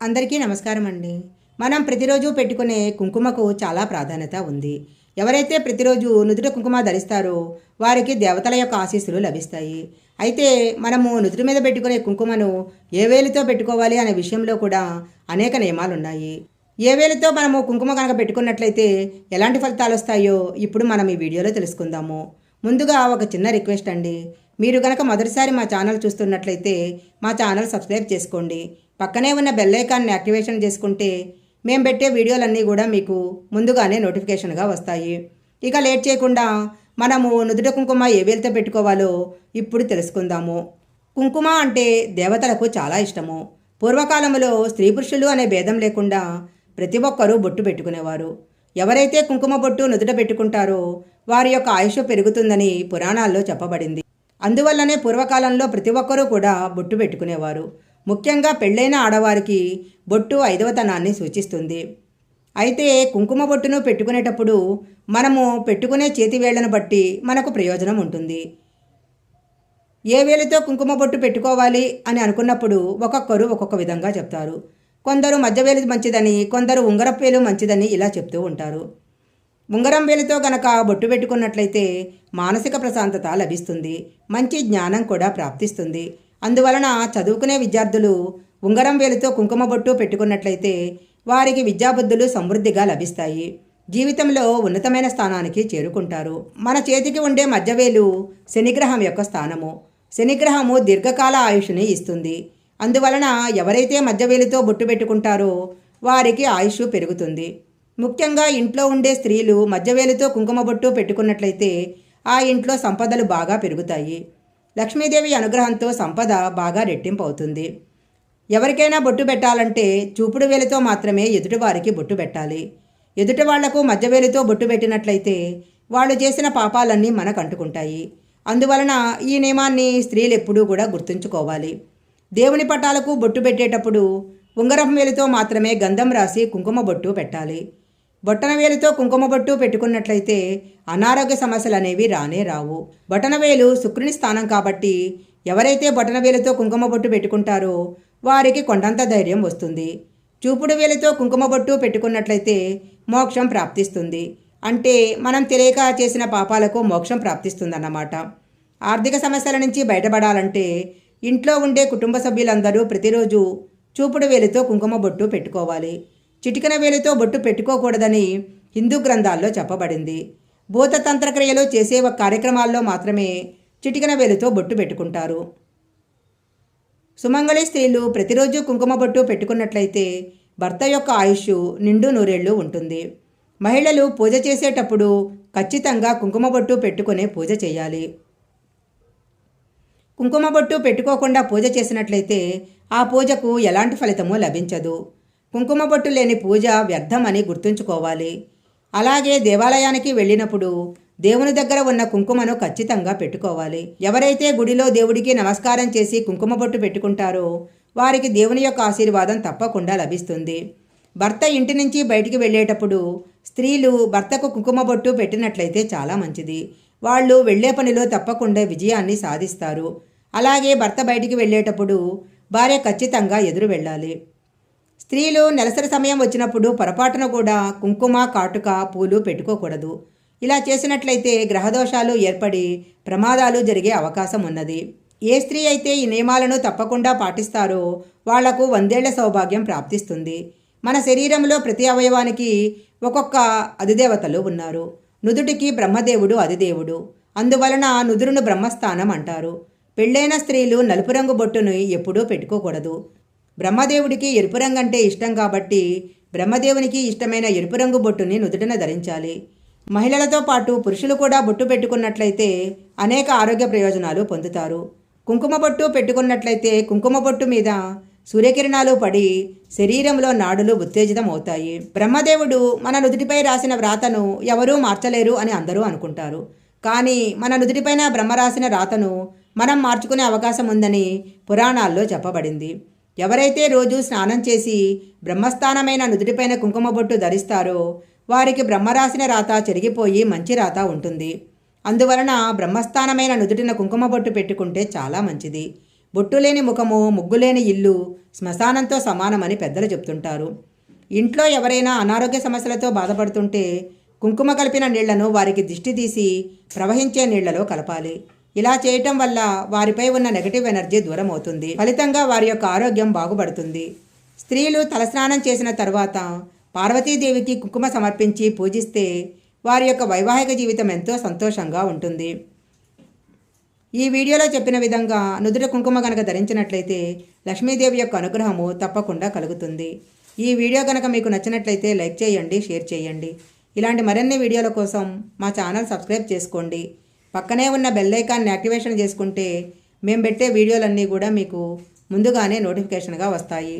అందరికీ నమస్కారం అండి. మనం ప్రతిరోజు పెట్టుకునే కుంకుమకు చాలా ప్రాధాన్యత ఉంది. ఎవరైతే ప్రతిరోజు నుదుట కుంకుమ ధరిస్తారో వారికి దేవతల యొక్క ఆశీస్సులు లభిస్తాయి. అయితే మనము నుదుటి మీద పెట్టుకునే కుంకుమను ఏ వేలితో పెట్టుకోవాలి అనే విషయంలో కూడా అనేక నియమాలు ఉన్నాయి. ఏ వేలితో మనము కుంకుమ కనుక పెట్టుకున్నట్లయితే ఎలాంటి ఫలితాలు వస్తాయో ఇప్పుడు మనం ఈ వీడియోలో తెలుసుకుందాము. ముందుగా ఒక చిన్న రిక్వెస్ట్ అండి. మీరు కనుక మొదటిసారి మా ఛానల్ చూస్తున్నట్లయితే మా ఛానల్ సబ్స్క్రైబ్ చేసుకోండి. పక్కనే ఉన్న బెల్లైకాన్ని యాక్టివేషన్ చేసుకుంటే మేము పెట్టే వీడియోలన్నీ కూడా మీకు ముందుగానే నోటిఫికేషన్గా వస్తాయి. ఇక లేట్ చేయకుండా మనము నుదుట కుంకుమ ఏ వేలితో పెట్టుకోవాలో ఇప్పుడు తెలుసుకుందాము. కుంకుమ అంటే దేవతలకు చాలా ఇష్టము. పూర్వకాలంలో స్త్రీ పురుషులు అనే భేదం లేకుండా ప్రతి ఒక్కరూ బొట్టు పెట్టుకునేవారు. ఎవరైతే కుంకుమ బొట్టు నుదుట పెట్టుకుంటారో వారి యొక్క ఆయుష్ పెరుగుతుందని పురాణాల్లో చెప్పబడింది. అందువల్లనే పూర్వకాలంలో ప్రతి ఒక్కరూ కూడా బొట్టు పెట్టుకునేవారు. ముఖ్యంగా పెళ్ళైన ఆడవారికి బొట్టు ఐదవతనాన్ని సూచిస్తుంది. అయితే కుంకుమ బొట్టును పెట్టుకునేటప్పుడు మనము పెట్టుకునే చేతి వేళ్ళను బట్టి మనకు ప్రయోజనం ఉంటుంది. ఏ వేలితో కుంకుమ బొట్టు పెట్టుకోవాలి అని అనుకున్నప్పుడు ఒక్కొక్కరు ఒక్కొక్క విధంగా చెప్తారు. కొందరు మధ్య వేలు మంచిదని కొందరు ఉంగరపు వేలు మంచిదని ఇలా చెప్తూ ఉంటారు. ఉంగరం వేలితో గనక బొట్టు పెట్టుకున్నట్లయితే మానసిక ప్రశాంతత లభిస్తుంది. మంచి జ్ఞానం కూడా ప్రాప్తిస్తుంది. అందువలన చదువుకునే విద్యార్థులు ఉంగరం వేలితో కుంకుమ బొట్టు పెట్టుకున్నట్లయితే వారికి విద్యాబుద్ధులు సమృద్ధిగా లభిస్తాయి. జీవితంలో ఉన్నతమైన స్థానానికి చేరుకుంటారు. మన చేతికి ఉండే మధ్యవేలు శనిగ్రహం యొక్క స్థానము. శనిగ్రహము దీర్ఘకాల ఆయుష్ని ఇస్తుంది. అందువలన ఎవరైతే మధ్యవేలితో బొట్టు పెట్టుకుంటారో వారికి ఆయుష్ పెరుగుతుంది. ముఖ్యంగా ఇంట్లో ఉండే స్త్రీలు మధ్యవేలితో కుంకుమ బొట్టు పెట్టుకున్నట్లయితే ఆ ఇంట్లో సంపదలు బాగా పెరుగుతాయి. లక్ష్మీదేవి అనుగ్రహంతో సంపద బాగా రెట్టింపు అవుతుంది. ఎవరికైనా బొట్టు పెట్టాలంటే చూపుడు వేలితో మాత్రమే ఎదుటివారికి బొట్టు పెట్టాలి. ఎదుటి వాళ్ళకు మధ్యవేలితో బొట్టు పెట్టినట్లయితే వాళ్ళు చేసిన పాపాలన్నీ మనకు అంటుకుంటాయి అందువలన ఈ నియమాన్ని స్త్రీలు ఎప్పుడూ కూడా గుర్తుంచుకోవాలి. దేవుని పటాలకు బొట్టు పెట్టేటప్పుడు ఉంగరం వేలితో మాత్రమే గంధం రాసి కుంకుమ బొట్టు పెట్టాలి. బొట్టనవేలుతో కుంకుమ బొట్టు పెట్టుకున్నట్లయితే అనారోగ్య సమస్యలు అనేవి రానే రావు. బొటనవేలు శుక్రుని స్థానం కాబట్టి ఎవరైతే బొటనవేలుతో కుంకుమ బొట్టు పెట్టుకుంటారో వారికి కొండంత ధైర్యం వస్తుంది. చూపుడు వేలితో కుంకుమ బొట్టు పెట్టుకున్నట్లయితే మోక్షం ప్రాప్తిస్తుంది. అంటే మనం తెలియక చేసిన పాపాలకు మోక్షం ప్రాప్తిస్తుందన్నమాట. ఆర్థిక సమస్యల నుంచి బయటపడాలంటే ఇంట్లో ఉండే కుటుంబ సభ్యులందరూ ప్రతిరోజు చూపుడు వేలితో కుంకుమ బొట్టు పెట్టుకోవాలి. చిటికన వేలితో బొట్టు పెట్టుకోకూడదని హిందూ గ్రంథాల్లో చెప్పబడింది. భూత తంత్రక్రియలు చేసే కార్యక్రమాల్లో మాత్రమే చిటికన వేలితో బొట్టు పెట్టుకుంటారు. సుమంగళి స్త్రీలు ప్రతిరోజు కుంకుమ బొట్టు పెట్టుకున్నట్లయితే భర్త యొక్క ఆయుష్ నిండు నూరేళ్ళు ఉంటుంది. మహిళలు పూజ చేసేటప్పుడు ఖచ్చితంగా కుంకుమ బొట్టు పెట్టుకునే పూజ చేయాలి. కుంకుమ బొట్టు పెట్టుకోకుండా పూజ చేసినట్లయితే ఆ పూజకు ఎలాంటి ఫలితమూ లభించదు. కుంకుమ బొట్టు లేని పూజ వ్యర్థమని గుర్తుంచుకోవాలి. అలాగే దేవాలయానికి వెళ్ళినప్పుడు దేవుని దగ్గర ఉన్న కుంకుమను ఖచ్చితంగా పెట్టుకోవాలి. ఎవరైతే గుడిలో దేవుడికి నమస్కారం చేసి కుంకుమ బొట్టు పెట్టుకుంటారో వారికి దేవుని యొక్క ఆశీర్వాదం తప్పకుండా లభిస్తుంది. భర్త ఇంటి నుంచి బయటికి వెళ్ళేటప్పుడు స్త్రీలు భర్తకు కుంకుమ బొట్టు పెట్టినట్లయితే చాలా మంచిది. వాళ్ళు వెళ్ళే పనిలో తప్పకుండా విజయాన్ని సాధిస్తారు. అలాగే భర్త బయటికి వెళ్ళేటప్పుడు భార్య ఖచ్చితంగా ఎదురు వెళ్ళాలి. స్త్రీలు నెలసరి సమయం వచ్చినప్పుడు పొరపాటున కూడా కుంకుమ కాటుక పూలు పెట్టుకోకూడదు. ఇలా చేసినట్లయితే గ్రహదోషాలు ఏర్పడి ప్రమాదాలు జరిగే అవకాశం ఉన్నది. ఏ స్త్రీ అయితే ఈ నియమాలను తప్పకుండా పాటిస్తారో వాళ్ళకు వందేళ్ళ సౌభాగ్యం ప్రాప్తిస్తుంది. మన శరీరంలో ప్రతి అవయవానికి ఒక్కొక్క అధిదేవతలు ఉన్నారు. నుదుటికి బ్రహ్మదేవుడు అధిదేవుడు. అందువలన నుదురును బ్రహ్మస్థానం అంటారు. పెళ్ళైన స్త్రీలు నలుపు రంగు బొట్టును ఎప్పుడూ పెట్టుకోకూడదు. బ్రహ్మదేవుడికి ఎరుపు రంగు అంటే ఇష్టం కాబట్టి బ్రహ్మదేవునికి ఇష్టమైన ఎరుపు రంగు బొట్టుని నుదుటన ధరించాలి. మహిళలతో పాటు పురుషులు కూడా బొట్టు పెట్టుకున్నట్లయితే అనేక ఆరోగ్య ప్రయోజనాలు పొందుతారు. కుంకుమ బొట్టు పెట్టుకున్నట్లయితే కుంకుమ బొట్టు మీద సూర్యకిరణాలు పడి శరీరంలో నాడులు ఉత్తేజితం అవుతాయి బ్రహ్మదేవుడు మన నుదుటిపై రాసిన వ్రాతను ఎవరూ మార్చలేరు అని అందరూ అనుకుంటారు. కానీ మన నుదుటిపైన బ్రహ్మ రాసిన రాతను మనం మార్చుకునే అవకాశం ఉందని పురాణాల్లో చెప్పబడింది. ఎవరైతే రోజు స్నానం చేసి బ్రహ్మస్థానమైన నుదుటిపైన కుంకుమ బొట్టు ధరిస్తారో వారికి బ్రహ్మరాసిన రాత చెరిగిపోయి మంచి రాత ఉంటుంది. అందువలన బ్రహ్మస్థానమైన నుదుటిన కుంకుమ బొట్టు పెట్టుకుంటే చాలా మంచిది. బొట్టు లేని ముఖము ముగ్గులేని ఇల్లు శ్మశానంతో సమానమని పెద్దలు చెప్తుంటారు. ఇంట్లో ఎవరైనా అనారోగ్య సమస్యలతో బాధపడుతుంటే కుంకుమ కలిపిన నీళ్ళను వారికి దిష్టి తీసి ప్రవహించే నీళ్ళలో కలపాలి. ఇలా చేయటం వల్ల వారిపై ఉన్న నెగటివ్ ఎనర్జీ దూరం అవుతుంది. ఫలితంగా వారి యొక్క ఆరోగ్యం బాగుపడుతుంది. స్త్రీలు తలస్నానం చేసిన తర్వాత పార్వతీదేవికి కుంకుమ సమర్పించి పూజిస్తే వారి యొక్క వైవాహిక జీవితం ఎంతో సంతోషంగా ఉంటుంది. ఈ వీడియోలో చెప్పిన విధంగా నుదుట కుంకుమ కనుక ధరించినట్లయితే లక్ష్మీదేవి యొక్క అనుగ్రహము తప్పకుండా కలుగుతుంది. ఈ వీడియో కనుక మీకు నచ్చినట్లయితే లైక్ చేయండి షేర్ చేయండి. ఇలాంటి మరిన్ని వీడియోల కోసం మా ఛానల్ సబ్స్క్రైబ్ చేసుకోండి. పక్కనే ఉన్న బెల్ ఐకాన్ని యాక్టివేషన్ చేసుకుంటే మేము పెట్టే వీడియోలన్నీ కూడా మీకు ముందుగానే నోటిఫికేషన్గా వస్తాయి.